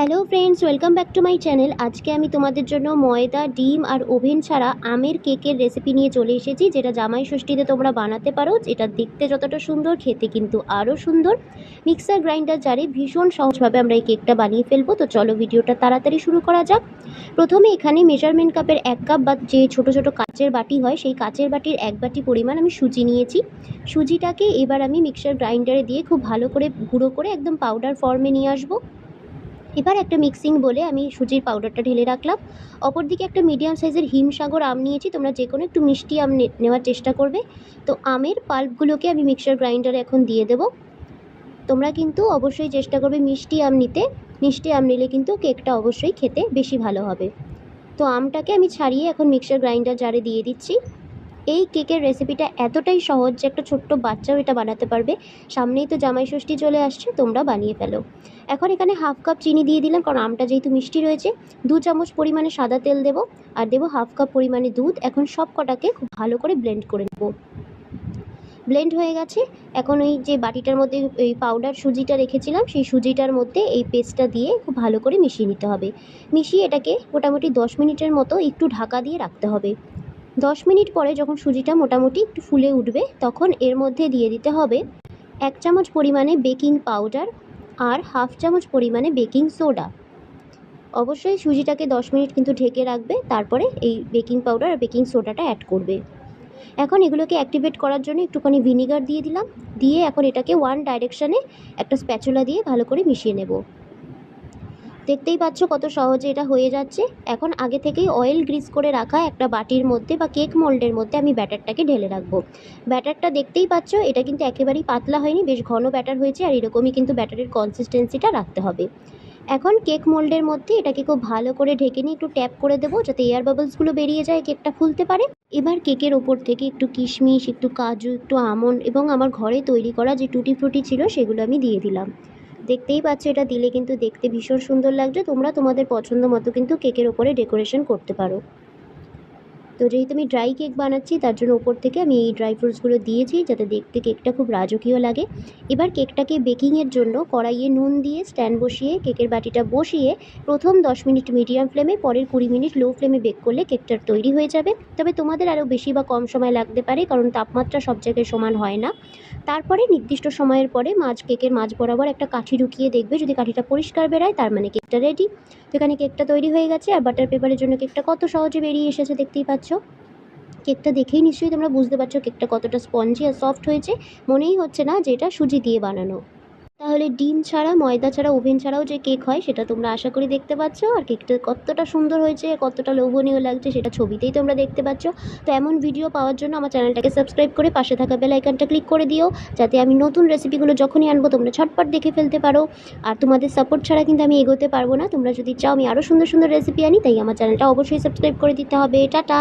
Hello friends welcome back to my channel আজকে আমি তোমাদের জন্য ময়দা, ডিম আর ওভেন ছাড়া আমের কেকের রেসিপি নিয়ে চলে এসেছি, যেটা জামাই ষষ্ঠীতে তোমরা বানাতে পারো। যেটা দেখতে যতটা সুন্দর, খেতে কিন্তু আরও সুন্দর। মিক্সার গ্রাইন্ডার জারে ভীষণ সহজভাবে আমরা এই কেকটা বানিয়ে ফেলব। তো চলো ভিডিওটা তাড়াতাড়ি শুরু করা যাক। প্রথমে এখানে মেজারমেন্ট কাপের এক কাপ বা যে ছোট ছোট কাচের বাটি হয়, সেই কাচের বাটির এক বাটি পরিমাণ আমি সুজি নিয়েছি। সুজিটাকে এবার আমি মিক্সার গ্রাইন্ডারে দিয়ে খুব ভালো করে গুঁড়ো করে একদম পাউডার ফর্মে নিয়ে আসব। এবার একটা মিক্সিং বলে আমি সুজির পাউডারটা ঢেলে রাখলাম। অপরদিকে একটা মিডিয়াম সাইজের হিমসাগর আম নিয়েছি, তোমরা যে কোনো একটু মিষ্টি আম নেওয়ার চেষ্টা করবে। তো আমের পাল্পগুলোকে আমি মিক্সার গ্রাইন্ডারে এখন দিয়ে দেবো। তোমরা কিন্তু অবশ্যই চেষ্টা করবে মিষ্টি আম নিতে। মিষ্টি আম নিলে কিন্তু কেকটা অবশ্যই খেতে বেশি ভালো হবে। তো আমটাকে আমি ছাড়িয়ে এখন মিক্সার গ্রাইন্ডার জারে দিয়ে দিচ্ছি। এই কেকের রেসিপিটা এতটাই সহজ যে একটা ছোট্ট বাচ্চাও এটা বানাতে পারবে। সামনেই তো জামাই ষষ্ঠী চলে আসছে, তোমরা বানিয়ে ফেলো। এখন এখানে হাফ কাপ চিনি দিয়ে দিলাম, কারণ আমটা যেহেতু মিষ্টি রয়েছে, দু চামচ পরিমাণে সাদা তেল দেবো, আর দেবো হাফ কাপ পরিমাণে দুধ। এখন সব কটাকে খুব ভালো করে ব্লেন্ড করে নেব। ব্লেন্ড হয়ে গেছে। এখন ওই যে বাটিটার মধ্যে ওই পাউডার সুজিটা রেখেছিলাম, সেই সুজিটার মধ্যে এই পেস্টটা দিয়ে খুব ভালো করে মিশিয়ে নিতে হবে। মিশিয়ে এটাকে মোটামুটি দশ মিনিটের মতো একটু ঢাকা দিয়ে রাখতে হবে। দশ মিনিট পরে যখন সুজিটা মোটামুটি একটু ফুলে উঠবে, তখন এর মধ্যে দিয়ে দিতে হবে এক চামচ পরিমাণে বেকিং পাউডার আর হাফ চামচ পরিমাণে বেকিং সোডা। অবশ্যই সুজিটাকে দশ মিনিট কিন্তু ঢেকে রাখবে, তারপরে এই বেকিং পাউডার আর বেকিং সোডাটা অ্যাড করবে। এখন এগুলোকে অ্যাক্টিভেট করার জন্য একটুখানি ভিনিগার দিয়ে দিলাম। দিয়ে এখন এটাকে ওয়ান ডাইরেকশানে একটা স্প্যাচুলা দিয়ে ভালো করে মিশিয়ে নেব। দেখতেই পাচ্ছ কত সহজে এটা হয়ে যাচ্ছে। এখন আগে থেকেই অয়েল গ্রিস করে রাখা একটা বাটির মধ্যে বা কেক মোল্ডের মধ্যে আমি ব্যাটারটাকে ঢেলে রাখব। ব্যাটারটা দেখতেই পাচ্ছ, এটা কিন্তু একেবারেই পাতলা হয়নি, বেশ ঘন ব্যাটার হয়েছে আর এরকমই কিন্তু ব্যাটারের কনসিস্টেন্সিটা রাখতে হবে। এখন কেক মোল্ডের মধ্যে এটাকে খুব ভালো করে ঢেকে নিয়ে একটু ট্যাপ করে দেবো যাতে এয়ার বাবলসগুলো বেরিয়ে যায় কেকটা ফুলতে পারে। এবার কেকের ওপর থেকে একটু কিশমিশ, একটু কাজু, একটু আমন্ড এবং আমার ঘরে তৈরি করা যে টুটি ফ্রুটি ছিল সেগুলো আমি দিয়ে দিলাম। দেখতেই পাচ্ছ, এটা দিলে কিন্তু দেখতে ভীষণ সুন্দর লাগছে। তোমরা তোমাদের পছন্দ মতো কিন্তু কেকের ওপরে ডেকোরেশন করতে পারো। তো যেহেতু আমি ড্রাই কেক বানাচ্ছি, তার জন্য ওপর থেকে আমি এই ড্রাই ফ্রুটসগুলো দিয়েছি যাতে দেখতে কেকটা খুব রাজকীয় লাগে। এবার কেকটাকে বেকিংয়ের জন্য কড়াইয়ে নুন দিয়ে স্ট্যান্ড বসিয়ে কেকের বাটিটা বসিয়ে প্রথম দশ মিনিট মিডিয়াম ফ্লেমে পরের কুড়ি মিনিট লো ফ্লেমে বেক করলে কেকটার তৈরি হয়ে যাবে। তবে তোমাদের আরও বেশি বা কম সময় লাগতে পারে, কারণ তাপমাত্রা সব জায়গায় সমান হয় না। তারপরে নির্দিষ্ট সময়ের পরে মাছ কেকের মাছ বরাবর একটা কাঠি ঢুকিয়ে দেখবে। যদি কাঠিটা পরিষ্কার বেরায়, তার মানে কেকটা রেডি তো এখানে কেকটা তৈরি হয়ে গেছে, আর বাটার পেপারের জন্য কেকটা কত সহজে বেরিয়ে এসেছে দেখতেই পাচ্ছ? কেকটা দেখেই নিশ্চয়ই তোমরা বুঝতে পারছ কেকটা কতটা স্পঞ্জি আর সফট হয়েছে। মনেই হচ্ছে না যে এটা সুজি দিয়ে বানানো। তাহলে ডিম ছাড়া, ময়দা ছাড়া, ওভেন ছাড়াও যে কেক হয়, সেটা তোমরা আশা করি দেখতে পাচ্ছ। আর কেকটা কতটা সুন্দর হয়েছে, কতটা লোভনীয় লাগছে, সেটা ছবিতেই তোমরা দেখতে পাচ্ছ। তো এমন ভিডিও পাওয়ার জন্য আমার চ্যানেলটাকে সাবস্ক্রাইব করে পাশে থাকা বেল আইকনটা ক্লিক করে দিও, যাতে আমি নতুন রেসিপিগুলো যখনই আনব, তোমরা ঝটপট দেখে ফেলতে পারো। আর তোমাদের সাপোর্ট ছাড়া কিন্তু আমি এগোতে পারব না। তোমরা যদি চাও আমি আরও সুন্দর সুন্দর রেসিপি আনি, তাই আমার চ্যানেলটা অবশ্যই সাবস্ক্রাইব করে দিতে হবে। টাটা!